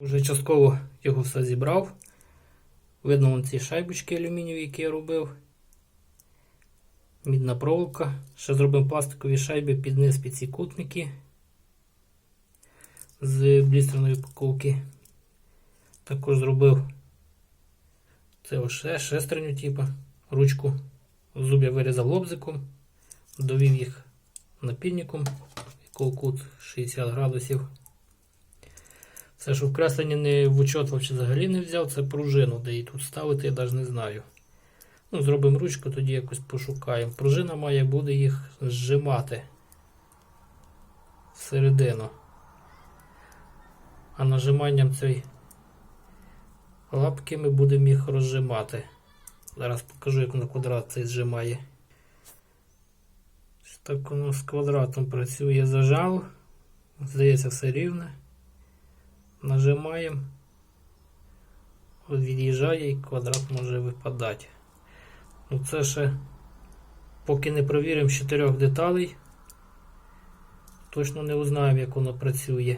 Уже частково його все зібрав. Видно ці шайбочки алюмінієві, які я робив. Мідна проволока. Ще зробив пластикові шайби під низ під ці кутники з блістерної упаковки. Також зробив це ще шестерню, типу, ручку. Зуб я вирізав лобзиком, довів їх напільником, якого кут 60 градусів. Це ж вкреслення не в учет взагалі не взяв, це пружину, де її тут ставити, я навіть не знаю. Ну, зробимо ручку, тоді якось пошукаємо. Пружина має буде їх зжимати всередину. А нажиманням цієї лапки ми будемо їх розжимати. Зараз покажу, як на квадрат цей зжимає. Так воно з квадратом працює, зажав. Здається, все рівне. Нажимаємо. Від'їжджає і квадрат може випадати. Ну це ще поки не провіримо з чотирьох деталей. Точно не узнаємо, як воно працює.